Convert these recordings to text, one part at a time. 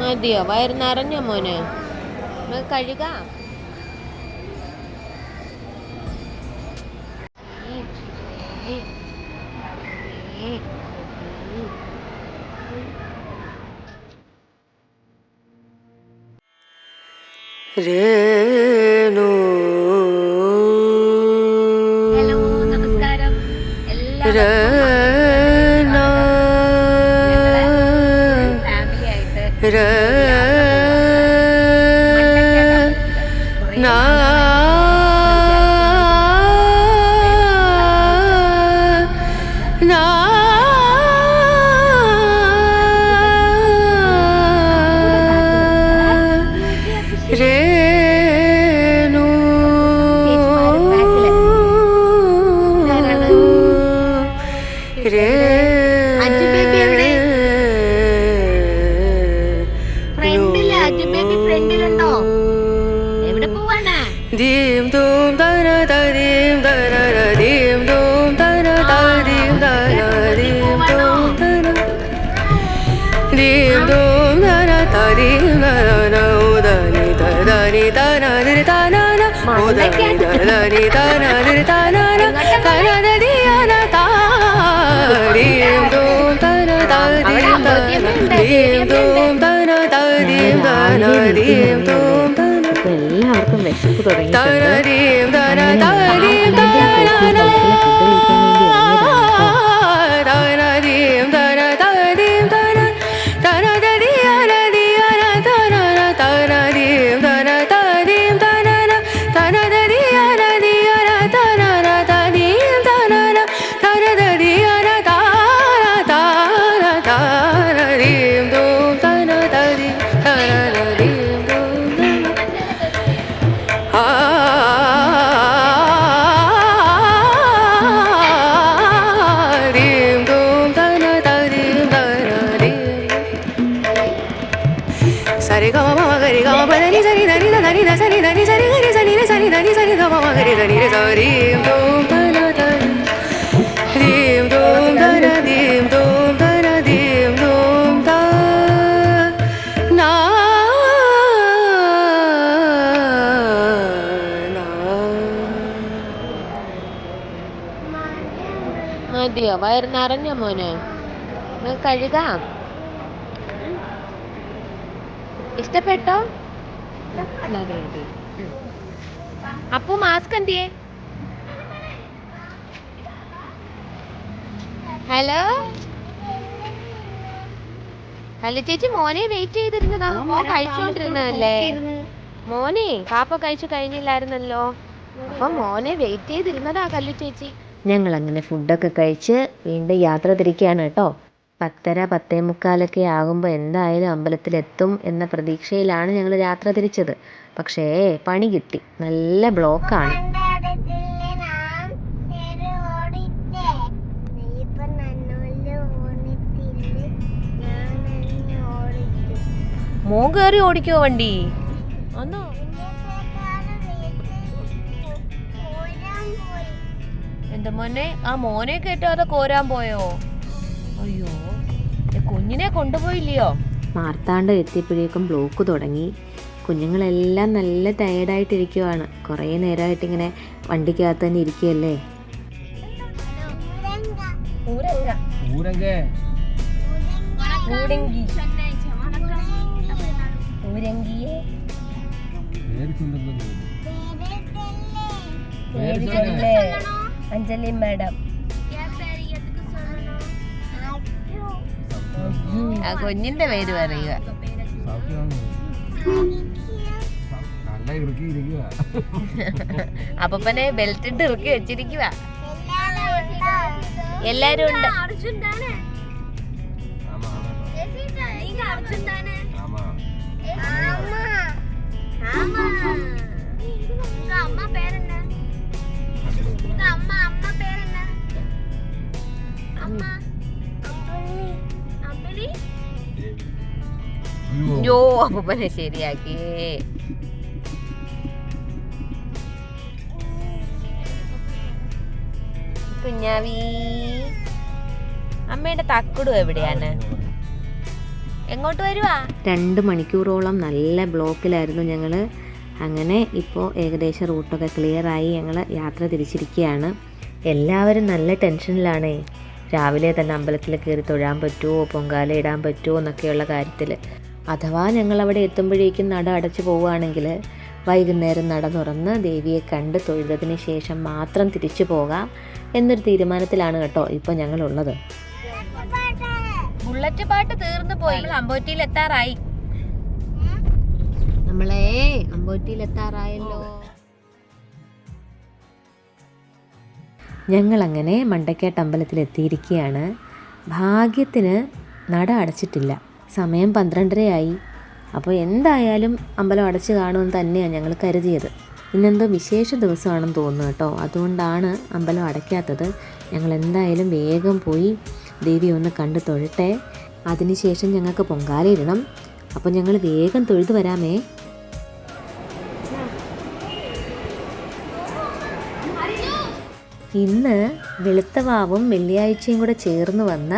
മതിയോ? വയറ് നിറഞ്ഞോ മോന്? നമുക്ക് കഴുകാം. രേണു അജു തുടങ്ങിയിട്ടുണ്ട് മതിയോ? വയറ് നിറഞ്ഞോ മോനെ കഴുകാ. ഇഷ്ടപ്പെട്ടോ. അപ്പു മാസ്ക് എന്തിയെ? ഹലോ? ഹലോ ചേച്ചി മോനെ വെയിറ്റ് ചെയ്തിരുന്നതാ. മോൻ കഴിച്ചോണ്ടിരുന്നല്ലേ മോനെ കാപ്പ കഴിച്ചു കഴിഞ്ഞില്ലായിരുന്നല്ലോ. അപ്പൊ മോനെ വെയിറ്റ് ചെയ്തിരുന്നതാ കല്ലു ചേച്ചി. ഞങ്ങൾ അങ്ങനെ ഫുഡൊക്കെ കഴിച്ച് വീണ്ടും യാത്ര തിരിക്കുകയാണ് കേട്ടോ. പത്തര പത്തേ മുക്കാലൊക്കെ ആകുമ്പോൾ എന്തായാലും അമ്പലത്തിലെത്തും എന്ന പ്രതീക്ഷയിലാണ് ഞങ്ങൾ യാത്ര തിരിച്ചത്. പക്ഷേ പണി കിട്ടി. നല്ല ബ്ലോക്കാണ്. മോൻ കയറി ഓടിക്കോ വണ്ടി. ഒന്നോ എന്റെ മോനെ ആ മോനെ കേട്ടാതെ കോരാൻ പോയോ? അയ്യോ കുഞ്ഞിനെ കൊണ്ടുപോയില്ലയോ? മാർത്താണ്ട് എത്തിയപ്പോഴേക്കും ബ്ലോക്ക് തുടങ്ങി. കുഞ്ഞുങ്ങളെല്ലാം നല്ല ടയേർഡായിട്ടിരിക്കുവാണ് കുറേ നേരമായിട്ട് ഇങ്ങനെ വണ്ടിക്കകത്ത് തന്നെ ഇരിക്കുകയല്ലേ? ഊരങ്കിയെ. അഞ്ജലി മാഡം. ആ കുഞ്ഞിന്റെ പേര് പറയുക. നല്ല ഇറുക്കി ഇരിക്കുക അപ്പനെ ബെൽറ്റ് ഇട്ട് ഇറുക്കി വെച്ചിരിക്കുക എല്ലാരും ഉണ്ട്. ആമാ. യോ അപ്പനെ ശരിയാക്കി. കുഞ്ഞാവി. അമ്മയുടെ തക്കുടു എവിടെയാണ്? എങ്ങോട്ട് വരുവാ? രണ്ട് മണിക്കൂറോളം നല്ല ബ്ലോക്കിലായിരുന്നു ഞങ്ങൾ അങ്ങനെ ഇപ്പോൾ ഏകദേശം റൂട്ടൊക്കെ ക്ലിയറായി ഞങ്ങൾ യാത്ര തിരിച്ചിരിക്കുകയാണ്. എല്ലാവരും നല്ല ടെൻഷനിലാണേ. രാവിലെ തന്നെ അമ്പലത്തിൽ കയറി തൊഴാൻ പറ്റുമോ പൊങ്കാല ഇടാൻ പറ്റുമോ എന്നൊക്കെയുള്ള കാര്യത്തിൽ. അഥവാ ഞങ്ങൾ അവിടെ എത്തുമ്പോഴേക്കും നട അടച്ചു പോവുകയാണെങ്കിൽ വൈകുന്നേരം നട തുറന്ന് ദേവിയെ കണ്ട് തൊഴുതതിന് ശേഷം മാത്രം തിരിച്ചു പോകാം എന്നൊരു തീരുമാനത്തിലാണ് കേട്ടോ ഇപ്പോൾ ഞങ്ങളുള്ളത്. ബുള്ളറ്റ് പാട്ട് തീർന്നു പോയി. അമ്പോറ്റിയിൽ എത്താറായി. നമ്മളെ എത്താറായല്ലോ ഞങ്ങളങ്ങനെ മണ്ടക്കേട്ട് അമ്പലത്തിൽ എത്തിയിരിക്കുകയാണ് ഭാഗ്യത്തിന് നട അടച്ചിട്ടില്ല. സമയം പന്ത്രണ്ടരയായി. അപ്പോൾ എന്തായാലും അമ്പലം അടച്ചു കാണുമെന്ന് തന്നെയാണ് ഞങ്ങൾ കരുതിയത്. ഇന്നെന്തോ വിശേഷ ദിവസമാണെന്ന് തോന്നുന്നു കേട്ടോ. അതുകൊണ്ടാണ് അമ്പലം അടയ്ക്കാത്തത്. ഞങ്ങൾ എന്തായാലും വേഗം പോയി ദേവി ഒന്ന് കണ്ടു തൊഴട്ടെ. അതിനുശേഷം ഞങ്ങൾക്ക് പൊങ്കാലയിടണം. അപ്പോൾ ഞങ്ങൾ വേഗം തൊഴുതു വരാമേ. ഇന്ന് വെളുത്തവാവും വെള്ളിയാഴ്ചയും കൂടെ ചേർന്ന് വന്ന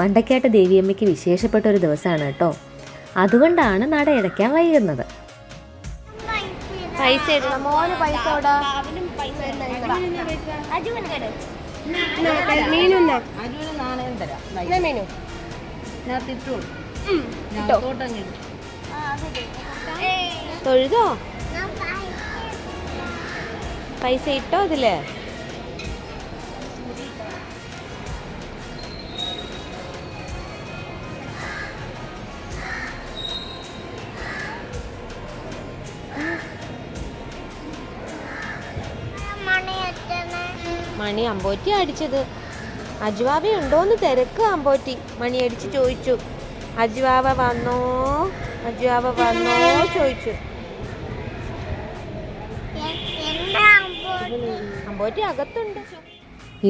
മണ്ടക്കാട്ട് ദേവിയമ്മയ്ക്ക് വിശേഷപ്പെട്ട ഒരു ദിവസമാണ് കേട്ടോ. അതുകൊണ്ടാണ് നട അടയ്ക്കാൻ വൈകുന്നത്. പൈസ ഇടണം. മോന് പൈസ ഇടാ. തൊഴുതോ? പൈസ ഇട്ടോ അതിൽ മണി അമ്പോറ്റി അടിച്ചത്. അജുവാവ ഉണ്ടോന്ന് തിരക്ക് അമ്പോറ്റി. മണി അടിച്ച് ചോദിച്ചു. അജുവാവ വന്നോ? അജുവാവ വന്നോ ചോദിച്ചു. അമ്പോറ്റി അകത്തുണ്ട്.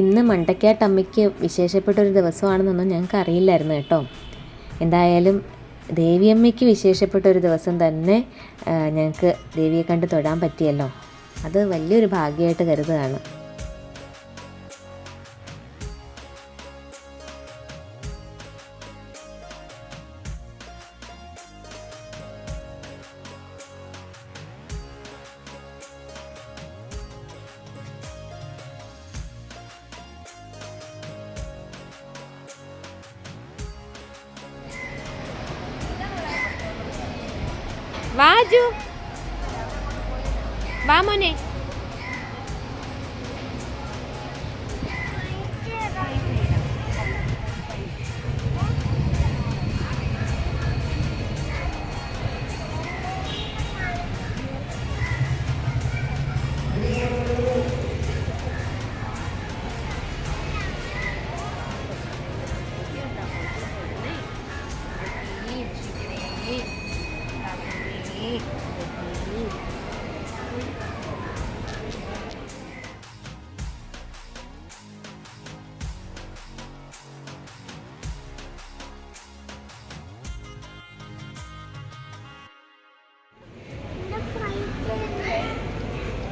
ഇന്ന് മണ്ടക്കാട്ട് അമ്മയ്ക്ക് വിശേഷപ്പെട്ട ഒരു ദിവസമാണെന്നൊന്നും ഞങ്ങൾക്ക് അറിയില്ലായിരുന്നു കേട്ടോ. എന്തായാലും ദേവിയമ്മയ്ക്ക് വിശേഷപ്പെട്ട ഒരു ദിവസം തന്നെ ഞങ്ങൾക്ക് ദേവിയെ കണ്ട് തൊടാൻ പറ്റിയല്ലോ. അത് വലിയൊരു ഭാഗ്യമായിട്ട് കരുതുകയാണ്. വാജു വാ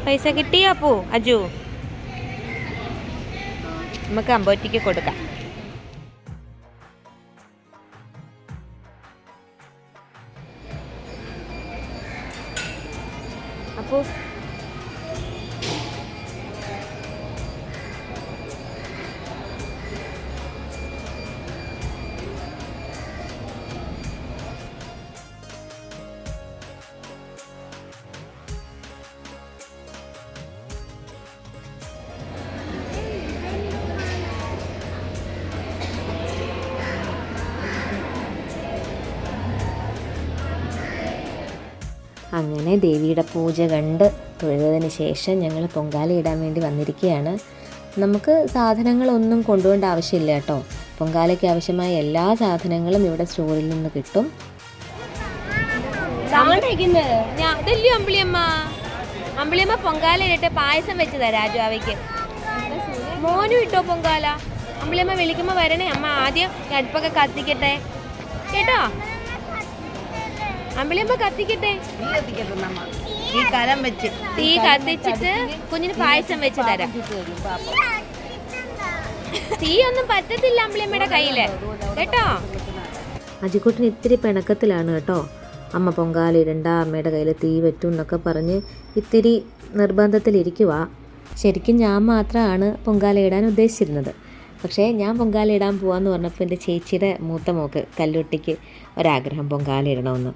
പൈസ കിട്ടിയോ അപ്പു? അജു. നമുക്ക് അമ്പോറ്റിക്ക് കൊടുക്കാം. അപ്പു. അങ്ങനെ ദേവിയുടെ പൂജ കണ്ട് തൊഴുതതിന് ശേഷം ഞങ്ങൾ പൊങ്കാല ഇടാൻ വേണ്ടി വന്നിരിക്കുകയാണ്. നമുക്ക് സാധനങ്ങളൊന്നും കൊണ്ടുപോകേണ്ട ആവശ്യമില്ല കേട്ടോ. പൊങ്കാലയ്ക്ക് ആവശ്യമായ എല്ലാ സാധനങ്ങളും ഇവിടെ സ്റ്റോറിൽ നിന്ന് കിട്ടും. അമ്പിളിയമ്മ? പൊങ്കാല ഇട്ട് പായസം വെച്ച് തരാം മോനും ഇട്ടോ പൊങ്കാല? അമ്പിളിയമ്മ വിളിക്കുമ്പോൾ വരണേ. അമ്മ ആദ്യം അടുപ്പൊക്കെ കത്തിക്കട്ടെ. കേട്ടോ? അമ്പിളിയമ്മ കത്തിക്കട്ടെ. ഈ കലം വെച്ച് തീ കത്തിച്ചിട്ട് കുഞ്ഞിന് പായസം വെച്ച് തരാം. തീ ഒന്നും പറ്റത്തില്ല അമ്പിളിയമ്മയുടെ കയ്യിൽ. കേട്ടോ? അജിക്കുട്ടൻ ഇത്തിരി പിണക്കത്തിലാണ് കേട്ടോ. അമ്മ പൊങ്കാലിടണ്ട അമ്മയുടെ കയ്യിൽ തീ പറ്റും എന്നൊക്കെ പറഞ്ഞ് ഇത്തിരി നിർബന്ധത്തിലിരിക്കുവാ ശരിക്കും ഞാൻ മാത്രമാണ് പൊങ്കാലയിടാൻ ഉദ്ദേശിച്ചിരുന്നത്. പക്ഷേ ഞാൻ പൊങ്കാല ഇടാൻ പോവാന്ന് പറഞ്ഞപ്പോൾ എന്റെ ചേച്ചിയുടെ മൂത്ത മോക്ക് കല്ലുട്ടിക്ക് ഒരാഗ്രഹം പൊങ്കാലയിടണമെന്ന്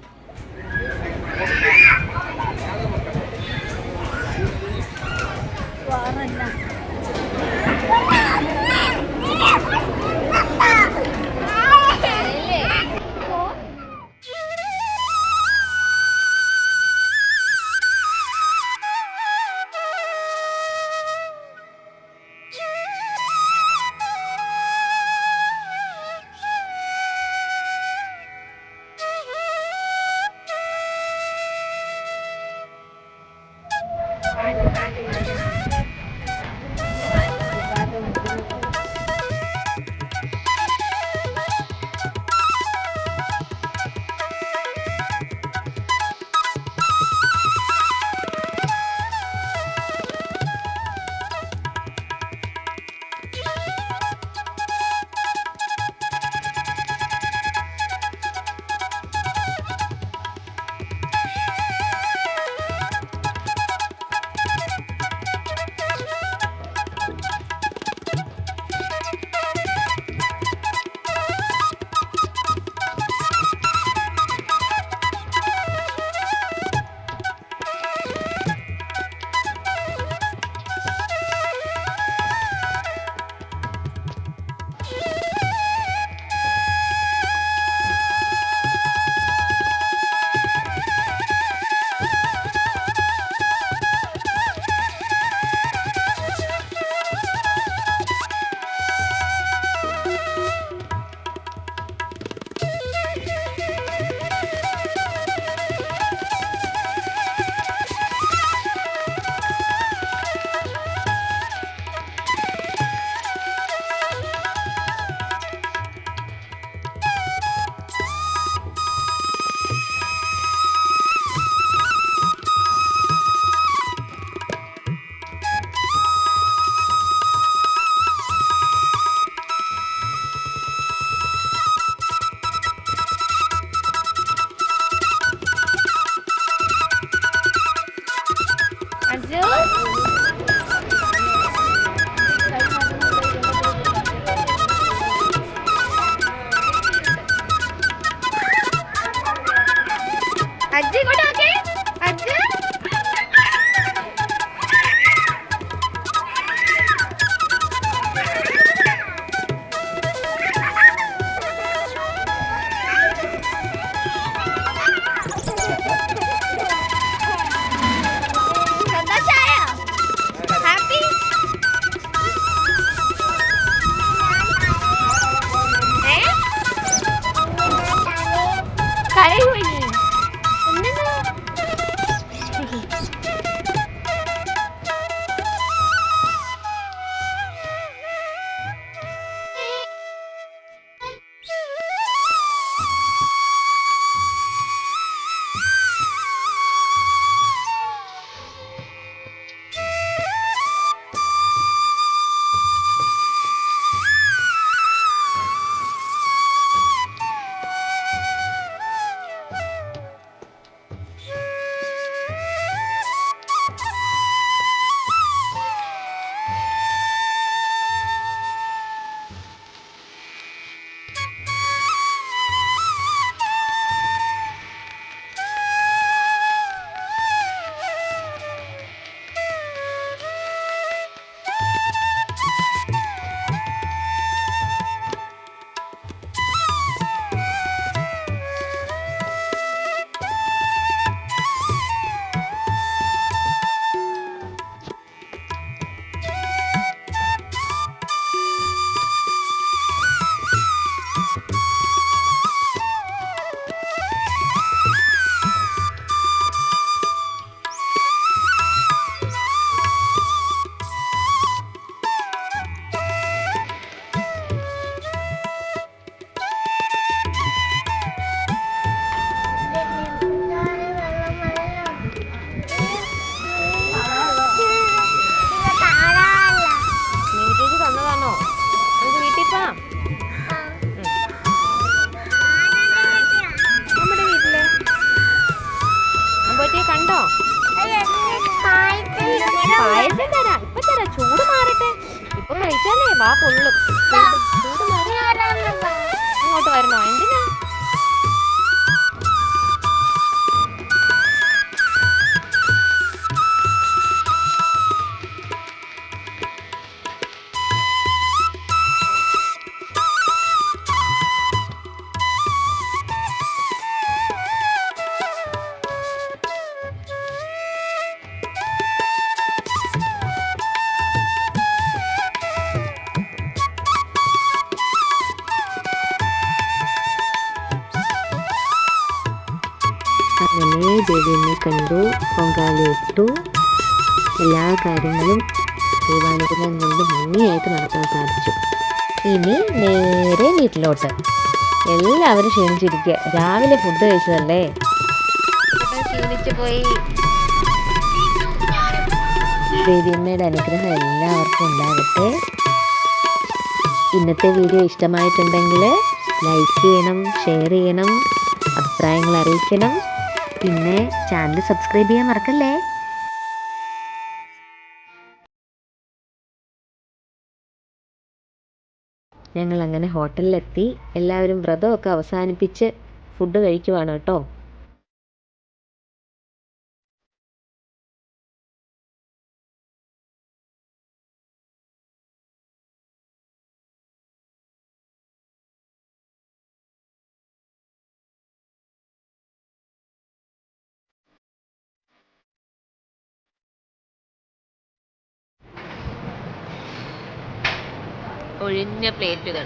പായസം തരാം. ഇപ്പൊ തരാം. ചൂട് മാറട്ടെ. ഇപ്പൊ കഴിച്ചാലേ വാ പൊള്ളും. ചൂട് മാറി. അങ്ങോട്ട് വരണോ? എന്തിനാ കണ്ടു പൊങ്കാലയിട്ടു എല്ലാ കാര്യങ്ങളും ദൈവാനുഗ്രഹം കൊണ്ട് ഭംഗിയായിട്ട് നടത്താൻ സാധിച്ചു. ഇനി നേരെ വീട്ടിലോട്ട്. എല്ലാവരും ക്ഷീണിച്ചിരിക്കുക രാവിലെ ഫുഡ് കഴിച്ചതല്ലേ? ക്ഷീണിച്ചു പോയി. ദേവിയമ്മയുടെ അനുഗ്രഹം എല്ലാവർക്കും ഉണ്ടാകട്ടെ. ഇന്നത്തെ വീഡിയോ ഇഷ്ടമായിട്ടുണ്ടെങ്കിൽ ലൈക്ക് ചെയ്യണം ഷെയർ ചെയ്യണം അഭിപ്രായങ്ങൾ അറിയിക്കണം. പിന്നെ ചാനൽ സബ്സ്ക്രൈബ് ചെയ്യാൻ മറക്കല്ലേ? ഞങ്ങൾ അങ്ങനെ ഹോട്ടലിലെത്തി. എല്ലാവരും വ്രതമൊക്കെ അവസാനിപ്പിച്ച് ഫുഡ് കഴിക്കുവാണ് കേട്ടോ. ഒഴിഞ്ഞ പ്ലേറ്റുകൾ.